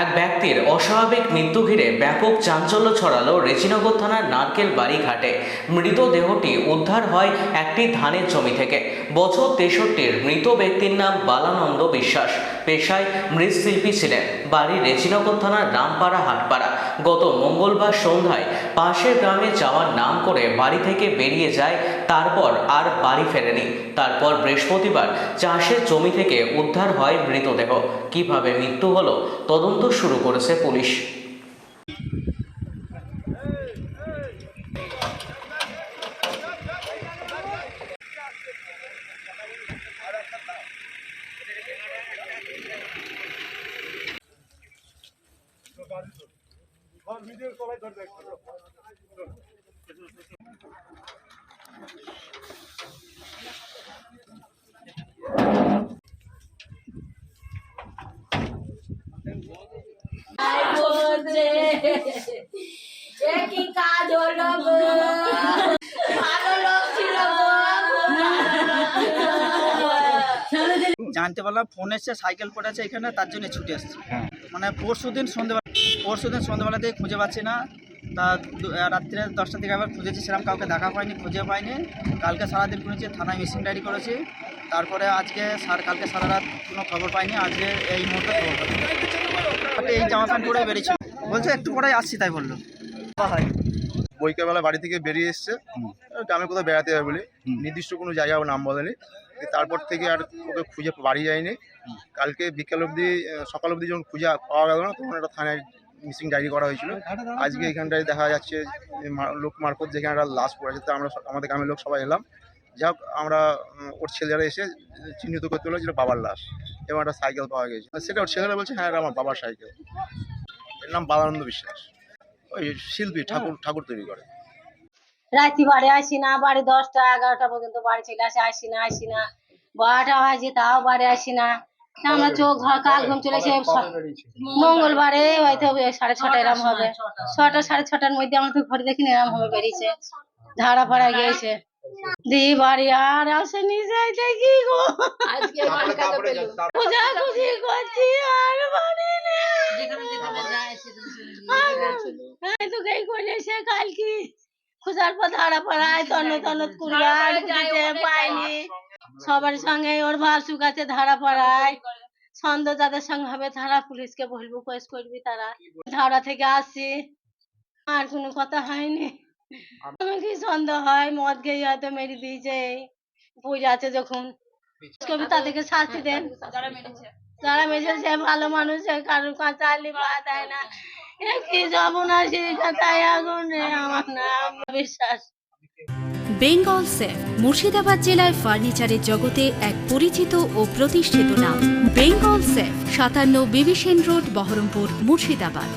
এক ব্যক্তির অস্বাভাবিক মৃত্যু ঘিরে ব্যাপক চাঞ্চল্য ছড়ালো রেজিনগর থানার নারকেল বাড়ি ঘাটে মৃতদেহটি উদ্ধার হয় একটি ধানের জমি থেকে। বছর তেষট্টির মৃত ব্যক্তির নাম বালানন্দ বিশ্বাস। পেশায় মৃৎশিল্পী ছিলেন। বাড়ি রেজিনগর থানার রামপাড়া, হাটপাড়া। গত মঙ্গলবার সন্ধ্যায় পাশের গ্রামে যাওয়ার নাম করে বাড়ি থেকে বেরিয়ে যায়, তারপর আর বাড়ি ফেরেনি। তারপর বৃহস্পতিবার চাষের জমি থেকে উদ্ধার হয় মৃতদেহ। কীভাবে মৃত্যু হলো, তদন্ত শুরু করেছে পুলিশ। বলছে এ কি কাজ হলো ভালো লোক ছিল। জানতে পারলাম ফোন এসছে সাইকেল পড়েছে এখানে তার জন্য ছুটে এসছে মানে পরশু দিন সন্ধ্যেবেলা পরশু দিন সন্ধ্যেবেলা থেকে খুঁজে পাচ্ছি না। তা রাত্রে দশটার দিকে আবার খুঁজেছি সেরকম কাউকে দেখা পাইনি খুঁজে পাইনি। কালকে সারাদিন খুঁজেছি থানায় মিসিং ডায়েরি করেছি। তারপরে আজকে সার কালকে সারা রাত কোনো খবর পাইনি আজকে এই মুহূর্তে খবর এই জামা প্যান্ট পরে বেরিয়েছিল বলছে একটু পরে আসছি তাই বলল। হয় বৈকালবেলা বাড়ি থেকে বেরিয়ে এসছে। গ্রামে কোথাও বেড়াতে যাবে বলে। নির্দিষ্ট কোনো জায়গা নাম বলেনি। তারপর থেকে আর ওকে খুঁজে বাড়ি যায়নি। কালকে বিকেল অবধি সকাল অবধি যখন খুঁজে পাওয়া গেল না তখন একটা থানায় মিসিং ডায়েরি করা হয়েছিল। আজকে এখানটায় দেখা যাচ্ছে লোক মারফত যেখানে একটা লাশ পড়ে আছে তা আমরা আমাদের গ্রামের লোক সবাই এলাম। যাই হোক আমরা ওর ছেলেরা এসে চিহ্নিত করতে হলো যেটা বাবার লাশ এবং একটা সাইকেল পাওয়া গেছে। সেটা ওর ছেলেরা বলছে হ্যাঁ আমার বাবার সাইকেল। এর নাম বালানন্দ বিশ্বাস। ওই শিল্পী ঠাকুর ঠাকুর তৈরি করে। রাত্রি বাড়ি আসি না বাড়ি দশটা এগারোটা পর্যন্ত বাড়ি চলে আসে আসি না আসি না। বারোটা হয়েছে তাও বাড়ি আসি না। আমরা চোখ ঘুম চলে এসে মঙ্গলবারে হয়তো সাড়ে ছটা এরম হবে। ছটা সাড়ে ছটার মধ্যে আমরা তো ঘরে দেখিনি এরম হবে বেরিয়েছে। ধারা ফাড়া গিয়েছে। দি বাড়ি আর আসেনি যাইতে কি গো পূজা খুশি করছি আর বাড়ি নেই তো গই করেছে কালকে খুঁজার পর ধারা পড়ায় তন্ন তন্ন কুড়ায় পাইনি। সবার সঙ্গে ওর ভাসুক আছে ধারা পড়ায়। ছন্দ যাদের সঙ্গে হবে তারা পুলিশকে বলব করবি তারা। ধারা থেকে আসছি। আর কোনো কথা হয়নি। আমি কি সন্দেহ হয় মদ খেয়ে হয়তো মেরে দিয়েছে পূজা আছে যখন। কবি তাদেরকে শাস্তি দেন। যারা মেরেছে। সে ভালো মানুষ কাছে আলি পা দেয় না। কি যাব না সে কথায় আগুন রে আমার নাম বিশ্বাস। বেঙ্গল সেফ মুর্শিদাবাদ জেলায় ফার্নিচারের জগতে এক পরিচিত ও প্রতিষ্ঠিত নাম। বেঙ্গল সেফ সাতান্ন বিবিসেন রোড বহরমপুর মুর্শিদাবাদ।